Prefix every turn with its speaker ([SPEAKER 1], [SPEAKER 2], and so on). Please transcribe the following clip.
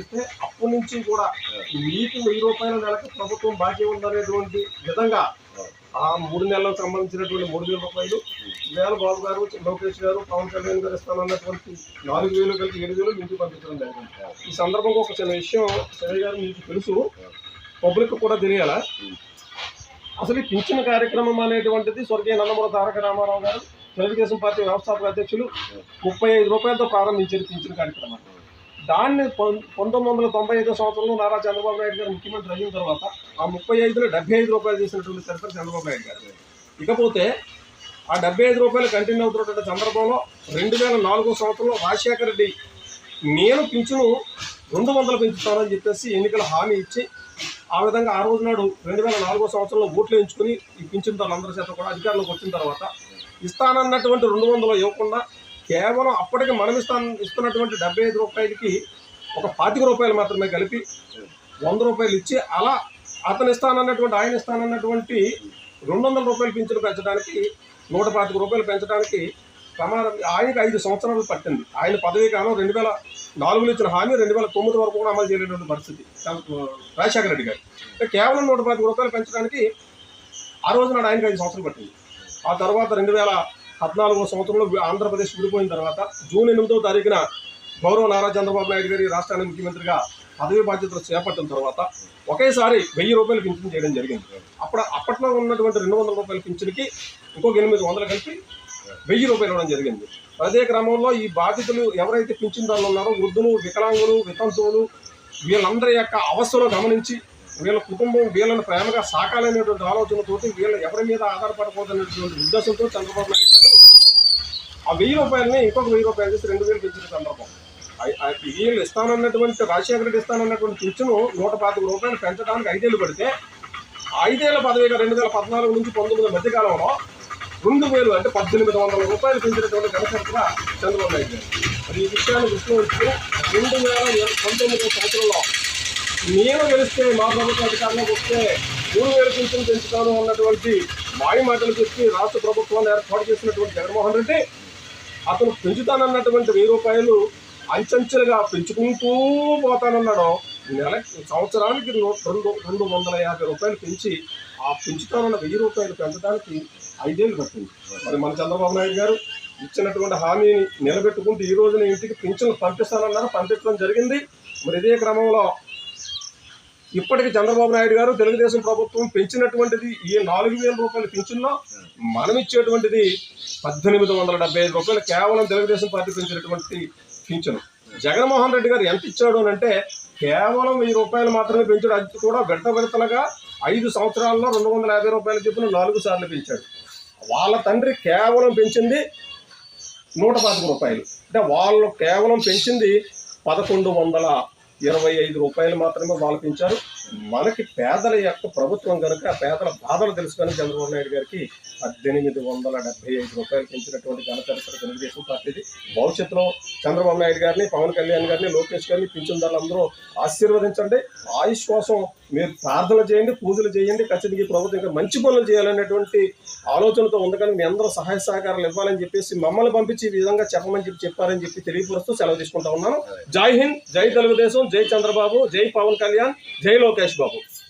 [SPEAKER 1] ఇస్తే అప్పటి నుంచి కూడా మీకు వెయ్యి రూపాయల నెలకు ప్రభుత్వం బాకీ ఉందనేటువంటి విధంగా ఆ మూడు నెలలకు సంబంధించినటువంటి మూడు వేల రూపాయలు వేల బాబు గారు లోకేష్ గారు పవన్ కళ్యాణ్ గారు ఇస్తానన్నటువంటి నాలుగు వేలు కలిపి ఏడు వేలు మీకు పంపించడం జరిగింది. ఈ సందర్భంగా ఒక చిన్న విషయం సరే గారు మీకు తెలుసు. పబ్లిక్ కూడా తెలియాలా? అసలు ఈ పింఛన్ కార్యక్రమం అనేటువంటిది స్వర్గీయ నందమూరి తారక రామారావు గారు తెలుగుదేశం పార్టీ వ్యవస్థాపక అధ్యక్షులు ముప్పై ఐదు రూపాయలతో ప్రారంభించారు పింఛన్ కార్యక్రమాన్ని. దాన్ని పంతొమ్మిది వందల తొంభై ఐదో సంవత్సరంలో నారా చంద్రబాబు నాయుడు గారు ముఖ్యమంత్రి అయిన తర్వాత ఆ ముప్పై ఐదులో డెబ్బై ఐదు రూపాయలు చేసినటువంటి చరిత్ర చంద్రబాబు నాయుడు గారు ఇకపోతే ఆ డెబ్బై ఐదు రూపాయలు కంటిన్యూ అవుతున్నటువంటి సందర్భంలో రెండు వేల నాలుగో సంవత్సరంలో రాజశేఖర రెడ్డి నేను పింఛను రెండు వందలు పెంచుతానని చెప్పేసి ఎన్నికల హామీ ఇచ్చి ఆ విధంగా ఆ రోజు నాడు రెండు వేల నాలుగో సంవత్సరంలో ఓట్లు ఎంచుకుని ఈ పింఛన్ అందరి చేత కూడా అధికారంలోకి వచ్చిన తర్వాత ఇస్తానన్నటువంటి రెండు వందలు ఇవ్వకుండా కేవలం అప్పటికి మనం ఇస్తా ఇస్తున్నటువంటి డెబ్బై ఐదు రూపాయలకి ఒక పాతిక రూపాయలు మాత్రమే కలిపి వంద రూపాయలు ఇచ్చి అలా అతను ఇస్తానన్నటువంటి ఆయన ఇస్తానన్నటువంటి రెండు వందల రూపాయలు పింఛను పెంచడానికి నూట పాతిక రూపాయలు పెంచడానికి ప్రమాణం ఆయనకి ఐదు సంవత్సరాలు పట్టింది. ఆయన పదవీ కాలం రెండు వేల నాలుగులో ఇచ్చిన హామీ రెండు వేల తొమ్మిది వరకు కూడా అమలు చేయలేటువంటి పరిస్థితి. రాజశేఖర రెడ్డి గారు. కేవలం నూట పాతిక రూపాయలు పెంచడానికి ఆ రోజు నాడు ఆయనకి ఐదు సంవత్సరాలు పట్టింది. ఆ తర్వాత రెండు వేల పద్నాలుగో సంవత్సరంలో ఆంధ్రప్రదేశ్ విడిపోయిన తర్వాత జూన్ ఎనిమిదో తారీఖున గౌరవ నారా చంద్రబాబు నాయుడు గారి రాష్ట్రానికి ముఖ్యమంత్రిగా పదవి బాధ్యతలు చేపట్టిన తర్వాత ఒకేసారి వెయ్యి రూపాయలు పింఛన్ చేయడం జరిగింది. అప్పుడు అప్పట్లో ఉన్నటువంటి రెండు వందల రూపాయల పింఛన్కి ఇంకొక ఎనిమిది వందలు కలిపి వెయ్యి రూపాయలు ఇవ్వడం జరిగింది. అదే క్రమంలో ఈ బాధితులు ఎవరైతే పింఛన్దారులు ఉన్నారో వృద్ధులు వికలాంగులు వితంతువులు వీళ్ళందరి యొక్క అవస్థలు గమనించి వీళ్ళ కుటుంబం వీళ్ళని ప్రేమగా సాకాలనేటువంటి ఆలోచనతోటి వీళ్ళు ఎవరి మీద ఆధారపడకూడదనేటువంటి ఉద్దేశంతో చంద్రబాబు నాయుడు ఆ వెయ్యి రూపాయలని ఇంకొక వెయ్యి రూపాయలు చేసి రెండు వేలు పెంచిన సందర్భం. వీళ్ళు ఇస్తానన్నటువంటి రాజశేఖర రెడ్డి ఇస్తానన్నటువంటి పింఛను నూట పాతిక రూపాయలు పెంచడానికి ఐదేళ్ళు పడితే ఐదేళ్ళ పదవి రెండు వేల పద్నాలుగు నుంచి పంతొమ్మిది మధ్య కాలంలో రెండు వేలు అంటే పద్దెనిమిది వందల రూపాయలు పెంచినటువంటి ఘనచరిత్ర చంద్రబాబు నాయుడు గారు. మరి ఈ విషయాన్ని దృష్టిలో ఉంచుకుని రెండు వేల పంతొమ్మిదో సంవత్సరంలో నేను గెలిస్తే మా ప్రభుత్వ అధికారంలోకి వస్తే మూడు వేల పింఛన్ పెంచుతాను అన్నటువంటి మాయ మాటలు చెప్పి రాష్ట్ర ప్రభుత్వాన్ని ఏర్పాటు చేసినటువంటి జగన్మోహన్ రెడ్డి అతను పెంచుతానన్నటువంటి వెయ్యి రూపాయలు అంచెంచెలుగా పెంచుకుంటూ పోతానన్నాడు. నెల సంవత్సరానికి రెండు రెండు వందల యాభై రూపాయలు పెంచి ఆ పెంచుతానన్న వెయ్యి రూపాయలు పెంచడానికి ఐదేళ్ళు పట్టింది. మరి మన చంద్రబాబు నాయుడు గారు ఇచ్చినటువంటి హామీని నిలబెట్టుకుంటూ ఈ రోజున ఇంటికి పింఛన్లు పంపిస్తానన్నారు. పంపించడం జరిగింది. మరి ఇదే క్రమంలో ఇప్పటికి చంద్రబాబు నాయుడు గారు తెలుగుదేశం ప్రభుత్వం పెంచినటువంటిది ఈ నాలుగు వేల రూపాయల పింఛన్లో మనం ఇచ్చేటువంటిది పద్దెనిమిది వందల డెబ్బై ఐదు రూపాయలు కేవలం తెలుగుదేశం పార్టీ పెంచినటువంటి పింఛను. జగన్మోహన్ రెడ్డి గారు ఎంత ఇచ్చాడు అని అంటే కేవలం వెయ్యి రూపాయలు మాత్రమే పెంచాడు. అది కూడా విడత విడతలుగా ఐదు సంవత్సరాల్లో రెండు వందల యాభై రూపాయల చెప్పిన నాలుగు సార్లు పెంచాడు. వాళ్ళ తండ్రి కేవలం పెంచింది నూట పాతిక రూపాయలు. అంటే వాళ్ళు కేవలం పెంచింది పదకొండు వందల ఇరవై ఐదు రూపాయలు మాత్రమే వాళ్ళు పెంచారు. మనకి పేదల యొక్క ప్రభుత్వం కనుక పేదల బాధలు తెలుసుకొని చంద్రబాబు నాయుడు గారికి పద్దెనిమిది వందల డెబ్బై ఐదు రూపాయలు పెంచినటువంటి ఘనచరిత్ర తెలుగుదేశం పార్టీది. భవిష్యత్తులో చంద్రబాబు నాయుడు గారిని పవన్ కళ్యాణ్ గారిని లోకేష్ గారిని పింఛన్దారులు అందరూ ఆశీర్వదించండి. ఆయుష్ కోసం మీరు ప్రార్థన చేయండి పూజలు చేయండి ఖచ్చితంగా ఈ ప్రభుత్వం ఇంకా మంచి పనులు చేయాలనేటువంటి ఆలోచనతో ఉంది. కానీ మీ అందరూ సహాయ సహకారాలు ఇవ్వాలని చెప్పేసి మమ్మల్ని పంపించి ఈ విధంగా చెప్పమని చెప్పి చెప్పారని చెప్పి తెలియపరుస్తూ సెలవు తీసుకుంటా ఉన్నాను. జై హింద్ జై తెలుగుదేశం జై చంద్రబాబు జై పవన్ కళ్యాణ్ జై లోకేష్. Cast Bubble.